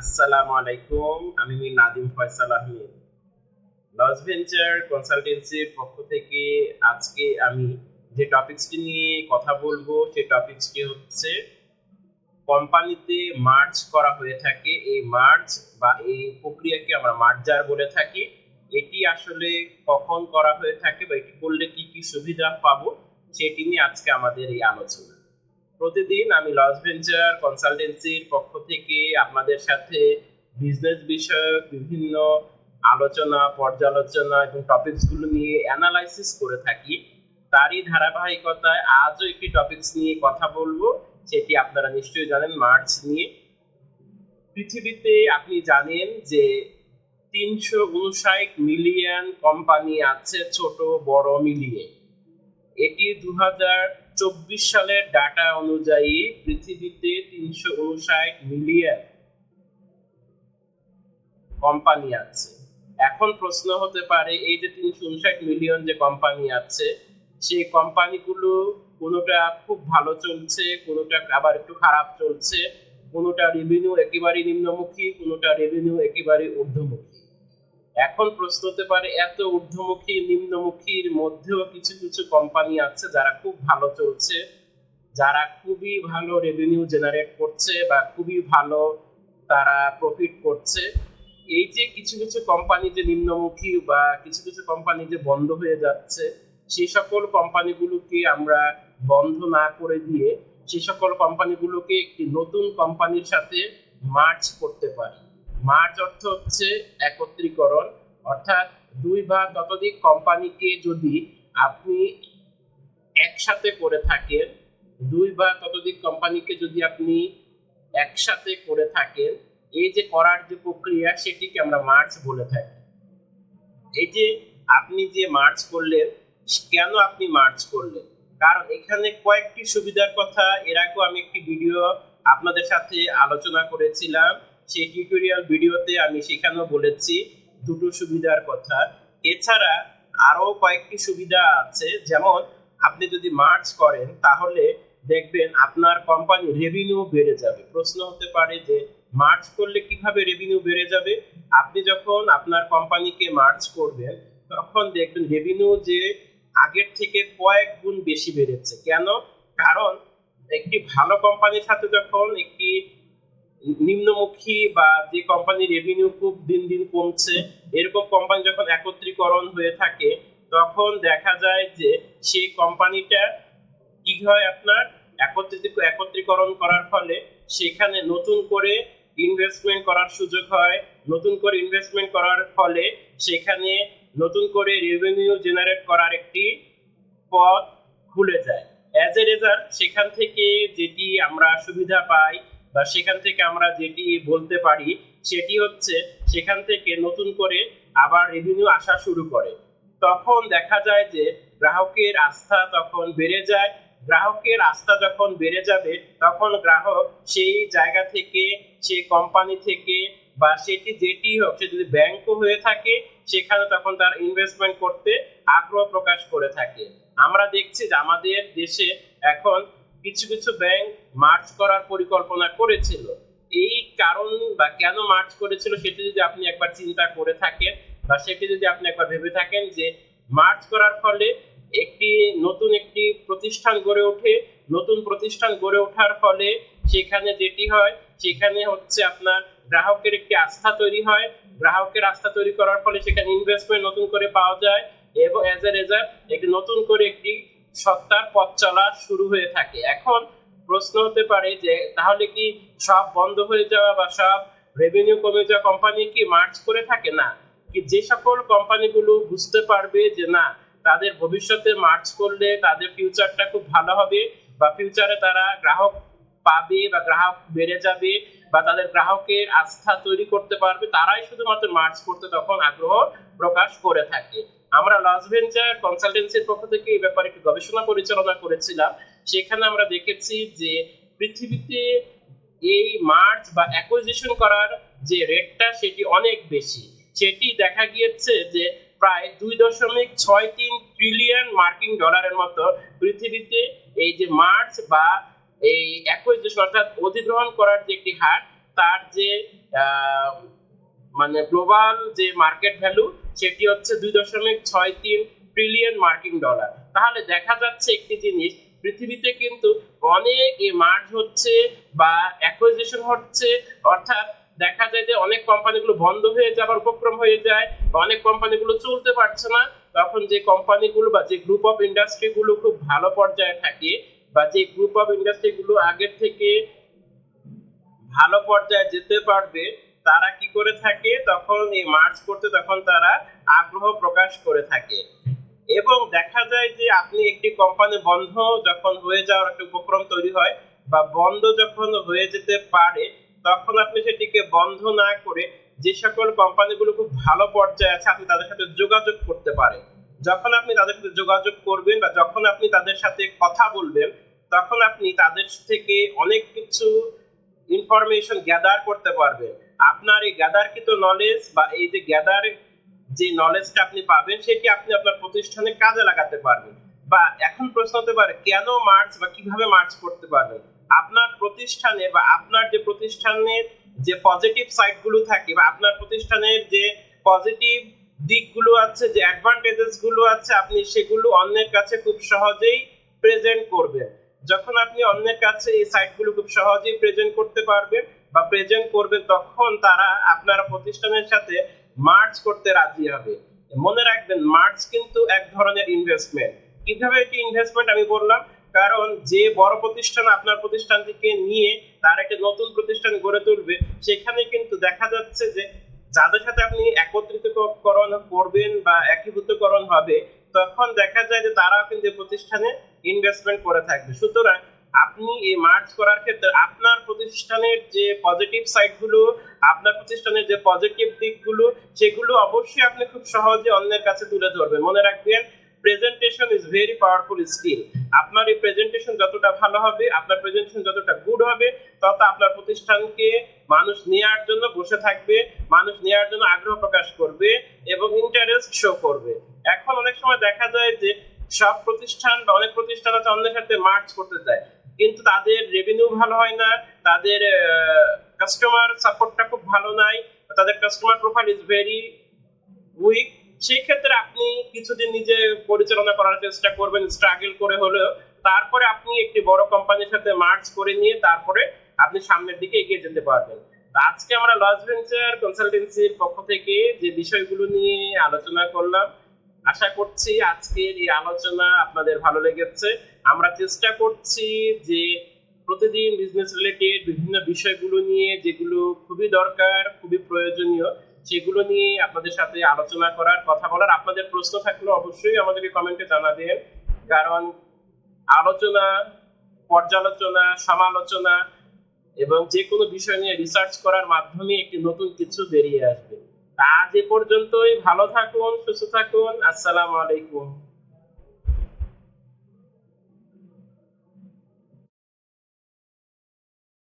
আসসালামু আলাইকুম, আমি নাদিম ফয়সাল আহমেদ। লস ভেঞ্চার কনসালটেন্সির পক্ষ থেকে আজকে আমি যে টপিকসটি নিয়ে কথা বলব সেই টপিকসটি হচ্ছে কোম্পানিতে মার্চ করা হয়ে থাকে। এই মার্চ বা এই প্রক্রিয়াকে আমরা মার্জার বলে থাকি। এটি আসলে কখন করা হয়ে থাকে বা এটি করলে কি কি সুবিধা পাবো, সেটি নিয়ে আজকে আমাদের এই আলোচনা। প্রতিদিন আমি লস ভেঞ্চার কনসালটেন্সির পক্ষ থেকে আপনাদের সাথে বিজনেস বিষয়ক বিভিন্ন আলোচনা, পর্যালোচনা এবং টপিকসগুলো নিয়ে অ্যানালাইসিস করে থাকি। তারই ধারাবাহিকতায় আজও একটি টপিকস নিয়ে কথা বলব, সেটি আপনারা নিশ্চয়ই জানেন মার্চ নিয়ে। পৃথিবীতে আপনি জানেন যে তিনশো উনষাট মিলিয়ন কোম্পানি আছে ছোট, বড়, মিলিয়ে। এটি দু হাজার চব্বিশ সালের ডাটা অনুযায়ী পৃথিবীতে তিনশো উনষাট মিলিয়ন কোম্পানি আছে। এখন প্রশ্ন হতে পারে, এই যে তিনশো উনষাট মিলিয়ন যে কোম্পানি আছে, সেই কোম্পানিগুলো কোনোটা খুব ভালো চলছে, কোনোটা আবার একটু খারাপ চলছে, কোনোটা রেভিনিউ একেবারে নিম্নমুখী, কোনোটা রেভিনিউ একেবারে ঊর্ধ্বমুখী। এখন প্রশ্ন হতে পারে, এত ঊর্ধ্বমুখী, নিম্নমুখীর মধ্যেও কিছু কিছু কোম্পানি আছে যারা খুব ভালো চলছে, যারা খুবই ভালো রেভিনিউ জেনারেট করছে বা খুবই ভালো তারা প্রফিট করছে। এই যে কিছু কিছু কোম্পানি যে নিম্নমুখী বা কিছু কিছু কোম্পানি যে বন্ধ হয়ে যাচ্ছে সেই সকল কোম্পানিগুলোকে আমরা বন্ধ না করে দিয়ে সেই সকল কোম্পানিগুলোকে একটি নতুন কোম্পানির সাথে মার্চ করতে পারি। মার্চ অর্থ হচ্ছে একত্রীকরণ। অর্থাৎ দুই বা ততোধিক কোম্পানিকে যদি আপনি একসাথে করে থাকেন, দুই বা ততোধিক কোম্পানিকে যদি আপনি একসাথে করে থাকেন, এই যে করার যে প্রক্রিয়া সেটিকে আমরা মার্চ বলে থাকি। এই যে আপনি যে মার্চ করলেন, কেন আপনি মার্চ করলেন? কারণ এখানে কয়েকটি সুবিধার কথা, এর আগেও আমি একটি ভিডিও আপনাদের সাথে আলোচনা করেছিলাম। সেই টিউটোরিয়াল ভিডিওতে আমি সেখানেও বলেছি দুটো সুবিধার কথা। এছাড়া আরও কয়েকটি সুবিধা আছে, যেমন আপনি যদি মার্চ করেন, তাহলে দেখবেন আপনার কোম্পানি রেভিনিউ বেড়ে যাবে। প্রশ্ন হতে পারে যে মার্চ করলে কীভাবে রেভিনিউ বেড়ে যাবে? আপনি যখন আপনার কোম্পানিকে মার্চ করবেন, তখন দেখবেন রেভিনিউ যে আগের থেকে কয়েক গুণ বেশি বেড়েছে। কেন? কারণ একটি ভালো কোম্পানির সাথে যখন একটি নিম্নমুখী বা যে কোম্পানি রেভিনিউ খুব দিন দিন কমছে, এরকম কোম্পানি যখন একত্রীকরণ হয়ে থাকে, তখন দেখা যায় যে সেই কোম্পানিটা কি হয় আপনার? একত্রিত, একত্রীকরণ করার ফলে সেখানে নতুন করে ইনভেস্টমেন্ট করার সুযোগ হয়। নতুন করে ইনভেস্টমেন্ট করার ফলে সেখানে নতুন করে রেভিনিউ জেনারেট করার একটি পথ খুলে যায়। অ্যাজ এ রেজাল্ট সেখান থেকে যেটি আমরা সুবিধা পাই বা সেখান থেকে আমরা যেটি বলতে পারি, সেটি হচ্ছে সেখান থেকে নতুন করে আবার রেভিনিউ আসা শুরু করে। তখন দেখা যায় যে গ্রাহকের আস্থা তখন বেড়ে যায়। গ্রাহকের আস্থা যখন বেড়ে যাবে, তখন গ্রাহক সেই জায়গা থেকে সেই কোম্পানি থেকে বা সেটি যেটি হোক, সে যদি ব্যাংকও হয়ে থাকে, সেখানে তখন তার ইনভেস্টমেন্ট করতে আগ্রহ প্রকাশ করে থাকে। আমরা দেখছি যে আমাদের দেশে এখন কিছু কিছু ব্যাংক মার্চ করার পরিকল্পনা করেছিল। এই কারণ বা কেন মার্চ করেছিল সেটি যদি আপনি একবার চিন্তা করে থাকেন বা সেটি যদি আপনি একবার ভেবে থাকেন যে মার্চ করার ফলে একটি নতুন একটি প্রতিষ্ঠান গড়ে ওঠে, নতুন প্রতিষ্ঠান গড়ে ওঠার ফলে সেখানে যেটি হয়, সেখানে হচ্ছে আপনার গ্রাহকের একটি আস্থা তৈরি হয়। গ্রাহকের আস্থা তৈরি করার ফলে সেখানে ইনভেস্টমেন্ট নতুন করে পাওয়া যায় এবং অ্যাজ এ রেজাল্ট একটি নতুন করে একটি সত্তার পথ চলা শুরু হয়ে থাকে। এখন প্রশ্ন হতে পারে যে, তাহলে কি সব বন্ধ হয়ে যাওয়া বা সব রেভিনিউ কমে যাওয়া কোম্পানি কি মার্চ করে থাকে? না। কি যে সকল কোম্পানিগুলো বুঝতে পারবে যে, না, তাদের ভবিষ্যতে মার্চ করলে তাদের ফিউচারটা খুব ভালো হবে বা ফিউচারে তারা গ্রাহক পাবে বা গ্রাহক বেড়ে যাবে বা তাদের গ্রাহকের আস্থা তৈরি করতে পারবে, তারাই শুধুমাত্র মার্চ করতে তখন আগ্রহ প্রকাশ করে থাকে। আমরা লস ভেঞ্চার কনসালটেন্সির পক্ষ থেকে এই ব্যাপারে একটি গবেষণা পরিচালনা করেছিলাম। সেখানে আমরা দেখেছি যে পৃথিবীতে এই মার্চ বা অ্যাকুইজিশন করার যে রেটটা সেটি অনেক বেশি। সেটি দেখা গিয়েছে যে প্রায় দুই দশমিক ছয় তিন ট্রিলিয়ন মার্কিন ডলারের মতো পৃথিবীতে এই যে মার্চ বা এই অ্যাকুইজিশন অর্থাৎ অধিগ্রহণ করার যে একটি হার, তার যে মানে গ্লোবাল যে মার্কেট ভ্যালু, সেটি হচ্ছে দুই দশমিক ছয় তিন ট্রিলিয়ন মার্কিন ডলার। তাহলে দেখা যাচ্ছে একটি জিনিস, পৃথিবীতে কিন্তু অনেক মার্জ হচ্ছে বা অ্যাকুইজিশন হচ্ছে, অর্থাৎ দেখা যায় যে অনেক কোম্পানিগুলো বন্ধ হয়ে যাবার উপক্রম হয়ে যায়, বা অনেক কোম্পানিগুলো চলতে পারছে না। তখন যে কোম্পানিগুলো বা যে গ্রুপ অফ ইন্ডাস্ট্রিগুলো খুব ভালো পর্যায়ে থাকে, বা যে গ্রুপ অফ ইন্ডাস্ট্রিগুলো আগের থেকে ভালো পর্যায়ে যেতে পারবে তারা কি করে থাকে? তখন এই মার্চ করতে তখন তারা আগ্রহ প্রকাশ করে থাকে। এবং দেখা যায় যে আপনি একটি কোম্পানি বন্ধ যখন হয়ে যাওয়ার একটা উপক্রম তৈরি হয় বা বন্ধ যখন হয়ে যেতে পারে, তখন আপনি সেটিকে বন্ধ না করে যে সকল কোম্পানিগুলো খুব ভালো পর্যায়ে আছে, আপনি তাদের সাথে যোগাযোগ করতে পারেন। যখন আপনি তাদের সাথে যোগাযোগ করবেন বা যখন আপনি তাদের সাথে কথা বলবেন, তখন আপনি তাদের থেকে অনেক কিছু ইনফরমেশন গ্যাদার করতে পারবেন। আপনার এই গ্যাদারকৃত নলেজ বা এই যে গ্যাদার যে নলেজটা আপনি পাবেন, সেটি আপনি আপনার প্রতিষ্ঠানে কাজে লাগাতে পারবেন। বা এখন প্রশ্ন হতে পারে, কেন মার্চ বা কীভাবে মার্চ করতে পারবেন? আপনার প্রতিষ্ঠানে বা আপনার যে প্রতিষ্ঠানের যে পজিটিভ সাইডগুলো থাকে বা আপনার প্রতিষ্ঠানের যে পজিটিভ দিকগুলো আছে, যে অ্যাডভান্টেজেসগুলো আছে, আপনি সেগুলো অন্যের কাছে খুব সহজেই প্রেজেন্ট করবেন। যখন আপনি অন্যের কাছে এই সাইটগুলো খুব সহজেই প্রেজেন্ট করতে পারবেন বা প্রেজেন্ট করবেন তখন তারা আপনার প্রতিষ্ঠানের সাথে মার্চ করতে রাজি হবে। মনে রাখবেন মার্চ কিন্তু এক ধরনের ইনভেস্টমেন্ট কীভাবে এটি ইনভেস্টমেন্ট আমি বললাম, কারণ যে বড় প্রতিষ্ঠান আপনার প্রতিষ্ঠানটিকে নিয়ে তার একটা নতুন প্রতিষ্ঠান গড়ে তুলবে, সেখানে কিন্তু দেখা যাচ্ছে যে যাদের সাথে আপনি একত্রিতকরণ করবেন বা একীভূতকরণ হবে, তখন দেখা যায় যে তারা কিন্তু প্রতিষ্ঠানে ইনভেস্টমেন্ট করে থাকবে। সুতরাং আপনি এই মার্চ করার ক্ষেত্রে আপনার প্রতিষ্ঠানের যে পজিটিভ সাইডগুলো আপনার প্রতিষ্ঠানের যে পজিটিভ দিকগুলো, সেগুলো অবশ্যই আপনি খুব সহজে অন্যের কাছে তুলে ধরবেন। মনে রাখবেন presentation is very powerful skill আপনার এই প্রেজেন্টেশন যতটা ভালো হবে, আপনার প্রেজেন্টেশন যতটা গুড হবে, তত আপনার প্রতিষ্ঠানকে মানুষ নেওয়ার জন্য বসে থাকবে, মানুষ নেওয়ার জন্য আগ্রহ প্রকাশ করবে এবং ইন্টারেস্ট শো করবে। এখন অনেক সময় দেখা যায় যে সব প্রতিষ্ঠান বা অনেক প্রতিষ্ঠান আছে অন্যের সাথে মার্চ করতে চায়। কিন্তু তাদের রেভিনিউ ভালো হয় না, তাদের কাস্টমার সাপোর্টটা খুব ভালো নাই, তাদের customer profile is very weak সেই ক্ষেত্রে আপনি কিছুদিন নিজে পরিচালনা করার চেষ্টা করবেন স্ট্রাগল করে হলেও। তারপরে আপনি একটি বড় কোম্পানির সাথে মার্চ করে নিয়ে তারপরে আপনি সামনের দিকে এগিয়ে যেতে পারবেন। আজকে আমরা লস ভেঞ্চার কনসালটেন্সির পক্ষ থেকে যে বিষয়গুলো নিয়ে আলোচনা করলাম আশা করছি আজকের এই আলোচনা আপনাদের ভালো লেগেছে। আমরা চেষ্টা করছি যে প্রতিদিন বিজনেস রিলেটেড বিভিন্ন বিষয়গুলো নিয়ে যেগুলো খুবই দরকার, খুবই প্রয়োজনীয়, সেগুলো নিয়ে আপনাদের সাথে আলোচনা করার, কথা বলার আপনাদের প্রশ্ন থাকলে অবশ্যই আমাদেরকে কমেন্টে জানা জানাবেন। কারণ আলোচনা, পর্যালোচনা, সমালোচনা এবং যে কোনো বিষয় নিয়ে রিসার্চ করার মাধ্যমে একটি নতুন কিছু বেরিয়ে আসবে। আজ এ পর্যন্তই ভালো থাকুন সুস্থ থাকুন আসসালামু আলাইকুম।